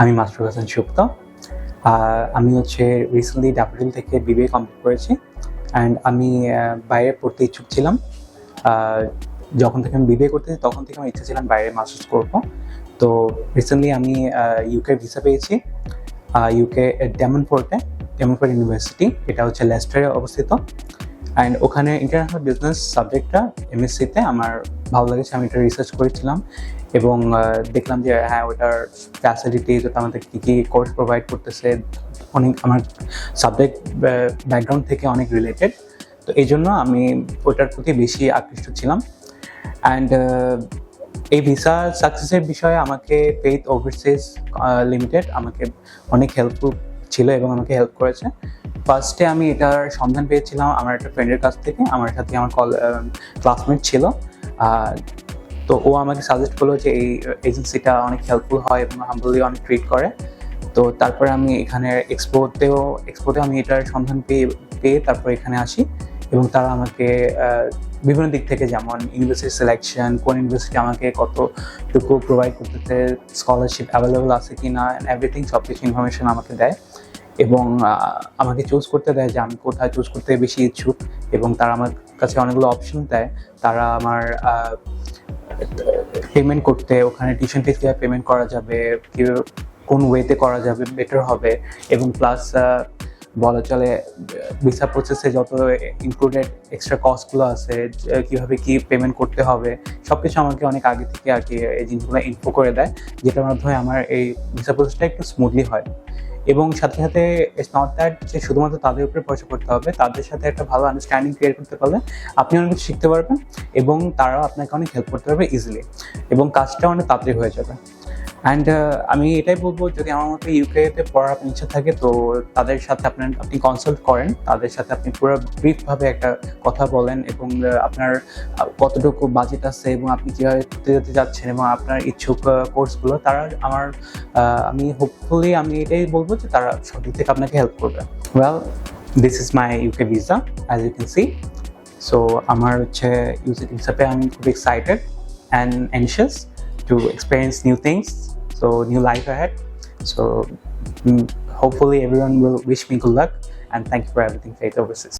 আমি মাস্টার হাসান সুপ্ত। আমি হচ্ছে রিসেন্টলি ডাবলিন থেকে বিবিএ কমপ্লিট করেছি। অ্যান্ড আমি বাইরে পড়তে ইচ্ছুক ছিলাম। যখন থেকে আমি বিবিএ করতেছি তখন থেকে আমার ইচ্ছা ছিলাম বাইরে মাস্টার্স করব। তো রিসেন্টলি আমি ইউকে ভিসা পেয়েছি। ইউকে ডেমনফোর্টে ডেমনফোর্ট ইউনিভার্সিটি এটা হচ্ছে লেস্টারে অবস্থিত। অ্যান্ড ওখানে ইন্টারন্যাশনাল বিজনেস সাবজেক্টটা এমএসসিতে আমার ভালো লেগেছে, আমি এটা রিসার্চ করেছিলাম এবং দেখলাম যে হ্যাঁ ওটার ফ্যাসিলিটিস ওটা আমাদের কী কী কোর্স প্রোভাইড করতেছে, অনেক আমার সাবজেক্ট ব্যাকগ্রাউন্ড থেকে অনেক রিলেটেড তো এই জন্য আমি ওটার প্রতি বেশি আকৃষ্ট ছিলাম। অ্যান্ড এই ভিসা সাকসেসের বিষয়ে আমাকে পেইথ ওভারসিজ লিমিটেড আমাকে অনেক হেল্পফুল ছিল এবং আমাকে হেল্প করেছে। ফার্স্টে আমি এটার সন্ধান পেয়েছিলাম আমার একটা ফ্রেন্ডের কাছ থেকে, আমার সাথে আমার কল ক্লাসমেট ছিল। তো ও আমাকে সাজেস্ট করল যে এই এজেন্সিটা অনেক হেল্পফুল হয় এবং হাম্বলি অনেক ট্রিট করে। তো তারপরে আমি এখানে এক্সপোতেও এক্সপোতে আমি এটার সন্ধান পেয়ে পেয়ে তারপর এখানে আসি এবং তারা আমাকে বিভিন্ন দিক থেকে যেমন ইউনিভার্সিটি সিলেকশন কোন ইউনিভার্সিটি আমাকে কতটুকু প্রোভাইড করতেছে স্কলারশিপ অ্যাভেলেবল আছে কি না এভরিথিং সব কিছু ইনফরমেশন আমাকে দেয় এবং আমাকে চুজ করতে দেয় যে আমি কোথায় চুজ করতে বেশি ইচ্ছুক এবং তারা আমার কাছে অনেকগুলো অপশন দেয়। তারা আমার পেমেন্ট করতে, ওখানে টিউশন ফিস কীভাবে পেমেন্ট করা যাবে কোন ওয়েতে করা যাবে বেটার হবে। এবং প্লাস বলা চলে ভিসা প্রসেসে যত ইনক্লুডেড এক্সট্রা কস্টগুলো আছে কীভাবে কি পেমেন্ট করতে হবে সব কিছু আমাকে অনেক আগে থেকে আর কি এই জিনিসগুলো ইনফো করে দেয়, যেটার মাধ্যমে আমার এই ভিসা প্রসেসটা একটু স্মুথলি হয়। এবং সাথে সাথে ইটস নট দ্যাট যে শুধুমাত্র তাদের উপরে ভরসা করতে হবে, তাদের সাথে একটা ভালো আন্ডারস্ট্যান্ডিং ক্রিয়েট করতে পারলে আপনি অনেক কিছু শিখতে পারবেন এবং তারাও আপনাকে অনেক হেল্প করতে পারবে ইজিলি এবং কাজটা অনেক তাড়াতাড়ি হয়ে যাবে। অ্যান্ড আমি এটাই বলব যদি আমার মতো ইউকেতে পড়ার ইচ্ছা থাকে তো তাদের সাথে আপনার আপনি কনসাল্ট করেন। তাদের সাথে আপনি পুরো ব্রিফভাবে একটা কথা বলেন এবং আপনার কতটুকু বাজেট আছে এবং আপনি কীভাবে করতে যেতে যাচ্ছেন এবং আপনার ইচ্ছুক কোর্সগুলো তারা আমার আমি হোপফুলি আমি এটাই বলব যে তারা সঠিক থেকে আপনাকে হেল্প করবে। Well this is my UK visa as you can see so আমার হচ্ছে ইউসি হিসাবে আমি খুব excited and anxious to experience new things, so new life ahead. So mm, hopefully everyone will wish me good luck and thank you for everything, Faith Overseas.